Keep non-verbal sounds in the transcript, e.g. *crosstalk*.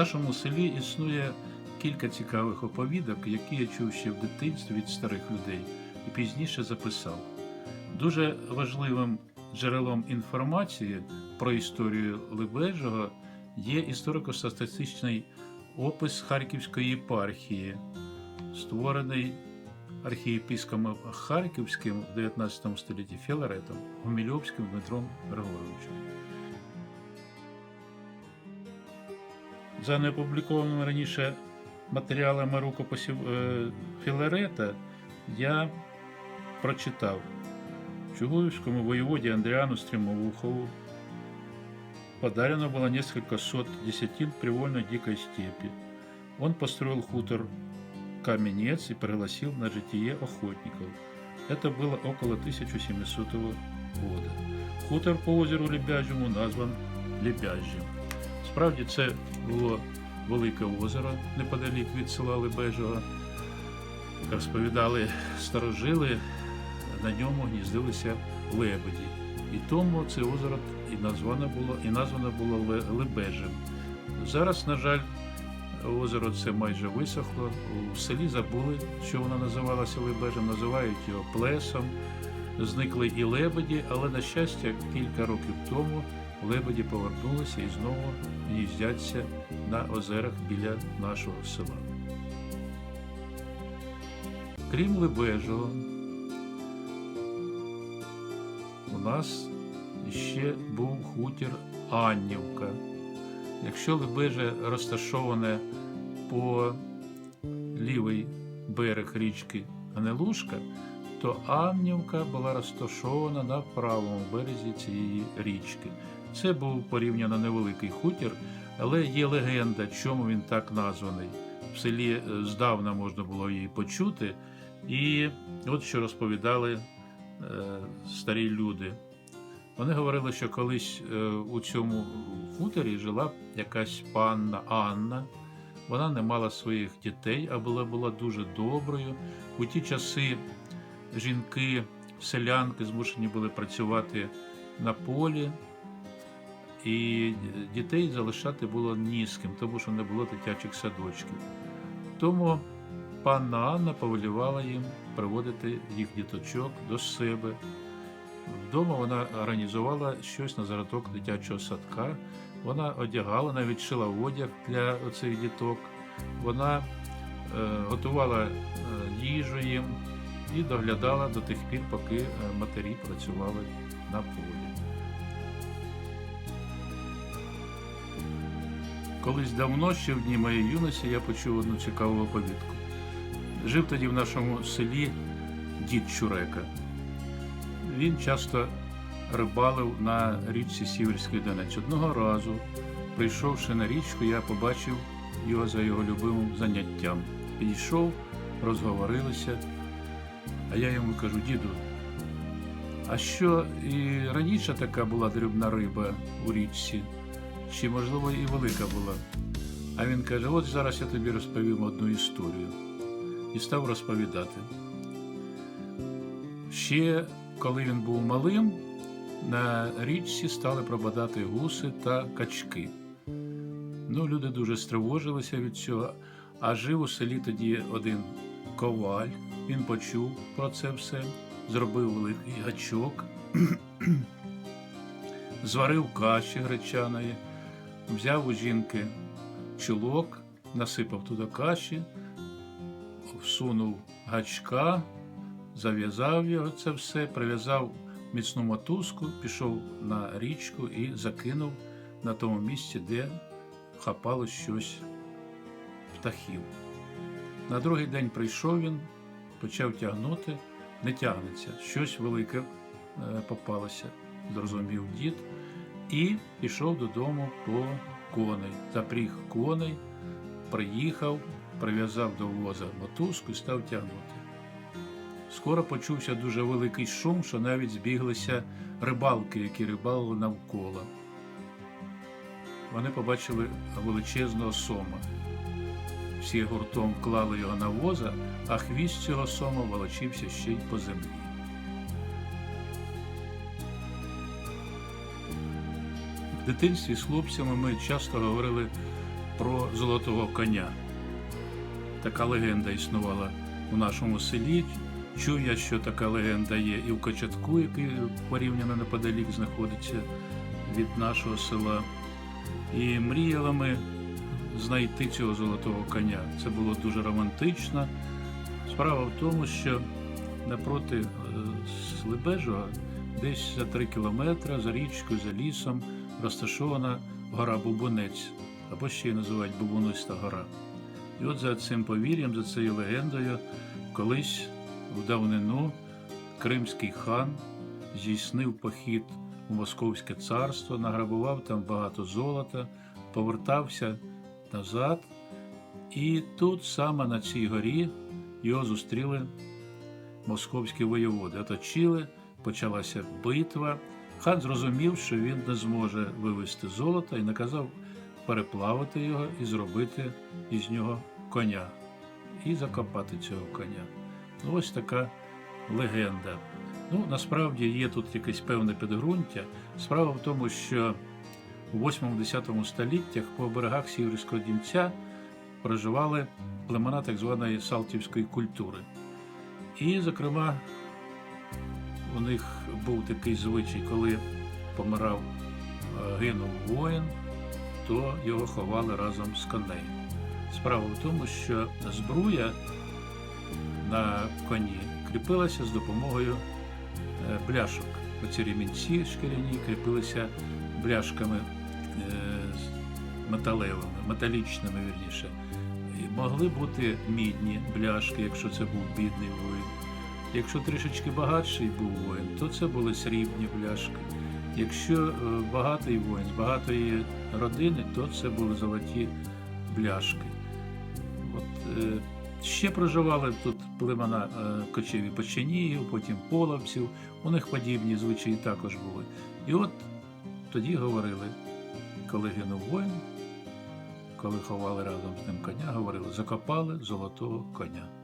нашому селі існує кілька цікавих оповідок, які я чув ще в дитинстві від старих людей і пізніше записав. Дуже важливим джерелом інформації про історію Лебежого є історико-статистичний опис Харківської єпархії, створений архієпископом Харківським в 19 столітті Філаретом Гумільовським Дмитром Григоровичем. За неопублікованими раніше матеріалами рукописів е, Філарета я прочитав Чугуевскому воеводе Андриану Стремоухову подарено было несколько сот десятин привольно дикой степи. Он построил хутор Каменец и пригласил на житие охотников. Это было около 1700 года. Хутор по озеру Лебяжьому назван Лебяжжем. Справді це було велике озеро неподалік від села Лебежого. Розповідали старожили, на ньому гніздилися лебеді. І тому це озеро і названо було, і названо було Лебежем. Зараз, на жаль, озеро це майже висохло. У селі забули, що воно називалося Лебежем, називають його плесом. Зникли і лебеді, але, на щастя, кілька років тому лебеді повернулися і знову гніздяться на озерах біля нашого села. Крім Лебежого, у нас ще був хутір Аннівка. Якщо Лебеже розташоване по лівий берег річки Анелушка, то Аннівка була розташована на правому березі цієї річки. Це був порівняно невеликий хутір, але є легенда, чому він так названий. В селі е, здавна можна було її почути. І от що розповідали е, старі люди. Вони говорили, що колись е, у цьому хуторі жила якась панна Анна. Вона не мала своїх дітей, а була, була дуже доброю. У ті часи жінки, селянки змушені були працювати на полі, і дітей залишати було ні з ким, тому що не було дитячих садочків. Тому панна Анна повелівала їм приводити їх діточок до себе. Вдома вона організувала щось на зародок дитячого садка. Вона одягала, навіть шила одяг для цих діток. Вона е, готувала е, їжу їм і доглядала до тих пір, поки е, матері працювали на полі. Колись давно, ще в дні моєї юності, я почув одну цікаву оповідку. Жив тоді в нашому селі дід Чурека. Він часто рибалив на річці Сіверський Донець. Одного разу, прийшовши на річку, я побачив його за його любимим заняттям. Підійшов, розговорилися, а я йому кажу, діду, а що і раніше така була дрібна риба у річці, чи, можливо, і велика була? А він каже: от зараз я тобі розповім одну історію. І став розповідати. Ще коли він був малим, на річці стали пропадати гуси та качки. Ну, люди дуже стривожилися від цього, а жив у селі тоді один коваль. Він почув про це все, зробив великий гачок, *clears throat* зварив каші гречаної, взяв у жінки чулок, насипав туди каші, всунув гачка, зав'язав його це все, прив'язав міцну мотузку, пішов на річку і закинув на тому місці, де хапало щось птахів. На другий день прийшов він, почав тягнути, не тягнеться, щось велике е, попалося, зрозумів дід, і пішов додому по коней. Запріг коней, приїхав, прив'язав до воза мотузку і став тягнути. Скоро почувся дуже великий шум, що навіть збіглися рибалки, які рибалили навколо. Вони побачили величезного сома. Всі гуртом клали його на воза, а хвіст цього сома волочився ще й по землі. Дитинстві з хлопцями ми часто говорили про золотого коня. Така легенда існувала у нашому селі. Чув я, що така легенда є і в Кочатку, який порівняно неподалік знаходиться від нашого села. І мріяли ми знайти цього золотого коня. Це було дуже романтично. Справа в тому, що напроти е, Слебежого, десь за три кілометри за річкою, за лісом, розташована гора Бубонець, або ще й називають Бубониста гора. І от за цим повір'ям, за цією легендою, колись в давнину кримський хан здійснив похід у Московське царство, награбував там багато золота, повертався назад. І тут саме на цій горі його зустріли московські воєводи. Оточили, почалася битва. Хан зрозумів, що він не зможе вивезти золото і наказав переплавити його і зробити із нього коня, і закопати цього коня. Ну, ось така легенда. Ну, насправді є тут якесь певне підґрунтя. Справа в тому, що у 8-10 століттях по берегах Сіверського Дімця проживали племена так званої салтівської культури. І, зокрема, у них був такий звичай, коли помирав, е, гинув воїн, то його ховали разом з коней. Справа в тому, що збруя на коні кріпилася з допомогою е, бляшок. Оці ремінці шкіряні кріпилися бляшками е, металевими, металічними, вірніше. І могли бути мідні бляшки, якщо це був бідний воїн. Якщо трішечки багатший був воїн, то це були срібні бляшки. Якщо е, багатий воїн з багатої родини, то це були золоті бляшки. От, е, ще проживали тут племена е, кочеві печенігів, потім половців. У них подібні звичаї також були. І от тоді говорили, коли гинув воїн, коли ховали разом з ним коня, говорили, закопали золотого коня.